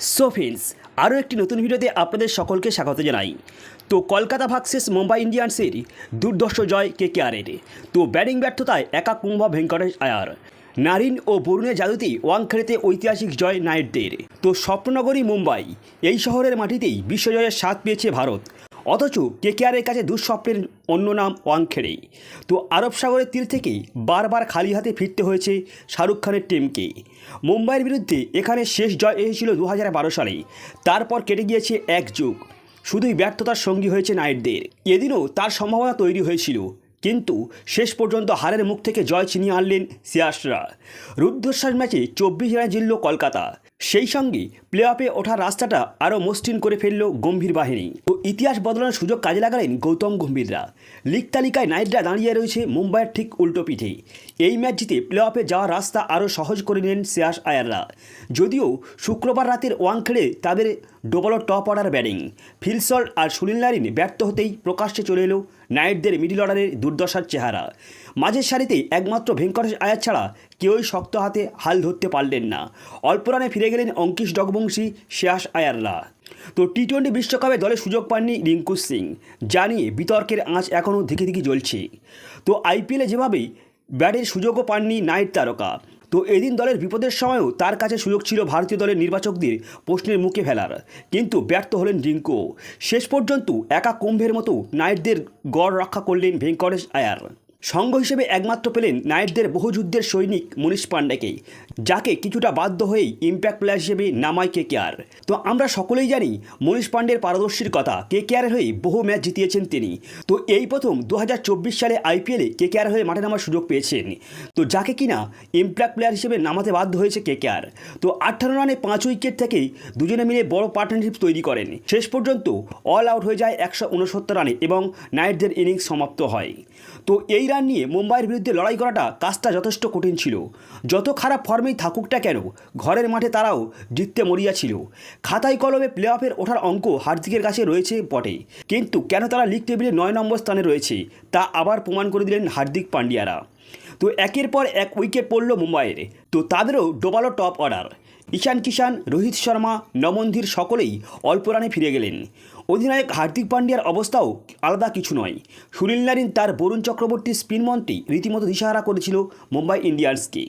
So friends, আরও একটি নতুন ভিডিওতে আপনাদের সকলকে স্বাগত জানাই। তো কলকাতা ভার্সেস মুম্বাই ইন্ডিয়ান্সের দুর্দর্শ জয় কে কে আরের। তো ব্যাটিং ব্যর্থতায় একা কুম্ভ ভেঙ্কটেশ আয়ার। নারিন ও বরুণের জাদুতেই ওয়াংখেড়েতে ঐতিহাসিক জয় নাইটদের। তো স্বপ্ননগরী মুম্বাই, এই শহরের মাটিতেই বিশ্বজয়ের স্বাদ পেয়েছে ভারত। অথচ কেকেআরের কাছে দুঃস্বপ্নের অন্য নাম ওয়াংখেড়ে। তো আরব সাগরের তীর থেকে বারবার খালি হাতে ফিরতে হয়েছে শাহরুখ খানের টিমকে। মুম্বাইয়ের বিরুদ্ধে এখানে শেষ জয় এসেছিল দু হাজার বারো সালে। তারপর কেটে গিয়েছে এক যুগ। শুধুই ব্যর্থতার সঙ্গী হয়েছে নাইটদের। এদিনও তার সম্ভাবনা তৈরি হয়েছিল। কিন্তু শেষ পর্যন্ত হারের মুখ থেকে জয় ছিনিয়ে আনলেন সিয়াসরা। রুদ্ধশ্বাস ম্যাচে চব্বিশ রানে জিতল কলকাতা। সেই সঙ্গে প্লে অফে ওঠার রাস্তাটা আরও মসৃণ করে ফেলল গম্ভীর বাহিনী। ও ইতিহাস বদলানোর সুযোগ কাজে লাগালেন গৌতম গম্ভীররা। লিগ তালিকায় নাইটরা দাঁড়িয়ে রয়েছে মুম্বাইয়ের ঠিক উল্টো পিঠে। এই ম্যাচ জিতে প্লে অফে যাওয়ার রাস্তা আরও সহজ করে নিলেন শ্রেয়াস আয়াররা। যদিও শুক্রবার রাতের ওয়াংখেড়ে তাদের ডোবল top order batting. Phil Salt আর সুনীল নারিন ব্যর্থ হতেই প্রকাশ্যে চলে এলো নাইটদের মিডিল অর্ডারের দুর্দশার চেহারা। মাঝের সারিতে একমাত্র ভেঙ্কটেশ আয়ার ছাড়া কেউই শক্ত হাতে হাল ধরতে পারলেন না। অল্প রানে ফিরে গেলেন অঙ্কিশ ডগবংশী শেয়াস আয়াররা। তো টি টোয়েন্টি বিশ্বকাপে দলে সুযোগ পাননি রিঙ্কু সিং জানিয়ে বিতর্কের আঁচ এখনও দিকে দিকে জ্বলছে। তো আইপিএলে যেভাবেই ব্যাটের সুযোগও পাননি নাইট তারকা তো এদিন দলের বিপদের সময়ও তার কাছে সুযোগ ছিল ভারতীয় দলের নির্বাচকদের প্রশ্নের মুখে ফেলার। কিন্তু ব্যর্থ হলেন রিঙ্কু। শেষ পর্যন্ত একা কুম্ভের মতো নাইটদের গড় রক্ষা করলেন ভেঙ্কটেশ আয়ার। সঙ্গ হিসেবে একমাত্র পেলেন নাইটদের বহু যুদ্ধের সৈনিক মনীষ পাণ্ডেকে যাকে কিছুটা বাধ্য হয়েই ইম্প্যাক্ট প্লেয়ার হিসেবে নামায় কে কেয়ার তো আমরা সকলেই জানি মনীষ পাণ্ডের পারদর্শীর কথা কে কেয়ারের হয়ে বহু ম্যাচ জিতিয়েছেন তিনি। তো এই প্রথম দু হাজার চব্বিশ সালে আইপিএলে কে কেয়ার হয়ে মাঠে নামার সুযোগ পেয়েছেন। তো যাকে কিনা ইম্প্যাক্ট প্লেয়ার হিসেবে নামাতে বাধ্য হয়েছে কে কেয়ার তো আঠারো রানে পাঁচ উইকেট থেকেই দুজনে মিলে বড় পার্টনারশিপ তৈরি করেন। শেষ পর্যন্ত অল আউট হয়ে যায় একশো উনসত্তর রানে এবং নাইটদের ইনিংস সমাপ্ত হয়। তো এই রান নিয়ে মুম্বাইয়ের বিরুদ্ধে লড়াই করাটা কাজটা যথেষ্ট কঠিন ছিল। যত খারাপ ফর্মেই থাকুকটা কেন, ঘরের মাঠে তারাও জিততে মরিয়া ছিল। খাতায় কলমে প্লে অফের ওঠার অঙ্ক হার্দিকের কাছে রয়েছে বটে। কিন্তু কেন তারা লিগ টেবিলে নয় নম্বর স্থানে রয়েছে, তা আবার প্রমাণ করে দিলেন হার্দিক পান্ডিয়ারা। তো একের পর এক উইকেট পড়ল মুম্বাইয়ের। তো তাদেরও ডোবালো টপ অর্ডার ঈশান কিষান রোহিত শর্মা নমন্দির সকলেই অল্প রানে ফিরে গেলেন। অধিনায়ক হার্দিক পান্ডিয়ার অবস্থাও আলাদা কিছু নয়। সুনীল নারিন তার বরুণ চক্রবর্তীর স্পিন মন্ত্রী রীতিমতো দিশাহারা করেছিল মুম্বাই ইন্ডিয়ান্সকে।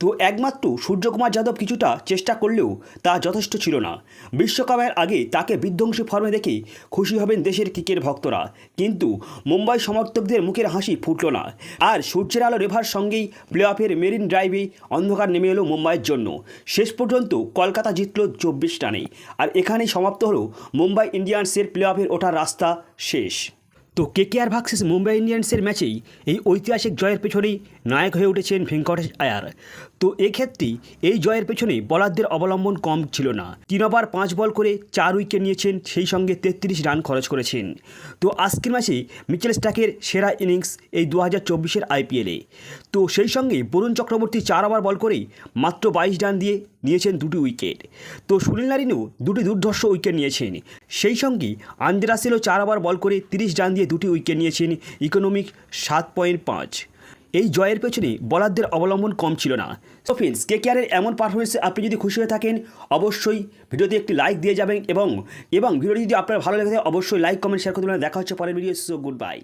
তো একমাত্র সূর্যকুমার যাদব কিছুটা চেষ্টা করলেও তা যথেষ্ট ছিল না। বিশ্বকাপের আগে তাকে বিধ্বংসী ফর্মে দেখে খুশি হবেন দেশের ক্রিকেট ভক্তরা। কিন্তু মুম্বাই সমর্থকদের মুখের হাসি ফুটল না। আর সূর্যের আলো রেভার সঙ্গেই প্লে অফের মেরিন ড্রাইভে অন্ধকার নেমে এলো মুম্বাইয়ের জন্য। শেষ পর্যন্ত কলকাতা জিতল চব্বিশ রানে। আর এখানেই সমাপ্ত হলো মুম্বাই ইন্ডিয়ান্সের প্লে অফের ওঠার রাস্তা শেষ। তো কেকেআর ভার্সেস মুম্বাই ইন্ডিয়ান্সের ম্যাচেই এই ঐতিহাসিক জয়ের পেছনেই নায়ক হয়ে উঠেছেন ভেঙ্কটেশ আয়ার। তো এক্ষেত্রে এই জয়ের পেছনে বলারদের অবলম্বন কম ছিল না। তিন ওভার পাঁচ বল করে চার উইকেট নিয়েছেন, সেই সঙ্গে তেত্রিশ রান খরচ করেছেন। তো আজকের ম্যাচে মিচেল স্ট্যাকের সেরা ইনিংস এই দু হাজার চব্বিশের আইপিএলে তো সেই সঙ্গে বরুণ চক্রবর্তী চার ওভার বল করেই মাত্র বাইশ রান দিয়ে নিয়েছেন দুটি উইকেট। তো সুনীল নারিনও দুটি দুর্ধর্ষ উইকেট নিয়েছেন। সেই সঙ্গে আন্দ্রে রাসেলও চার ওভার বল করে তিরিশ রান দিয়ে দুটি উইকেট নিয়েছেন, ইকোনমিক সাত পয়েন্ট পাঁচ। এই জয়ের পেছনে বলারদের অবলম্বন কম ছিল না। সো ফ্রেন্ডস কে কেয়ারের এমন পারফরমেন্সে আপনি যদি খুশি হয়ে থাকেন, অবশ্যই ভিডিওতে একটি লাইক দিয়ে যাবেন এবং এবং ভিডিওটি যদি আপনার ভালো লেগে থাকে, অবশ্যই লাইক কমেন্ট শেয়ার করতে দেখা হচ্ছে পরের ভিডিও সো গুড বাই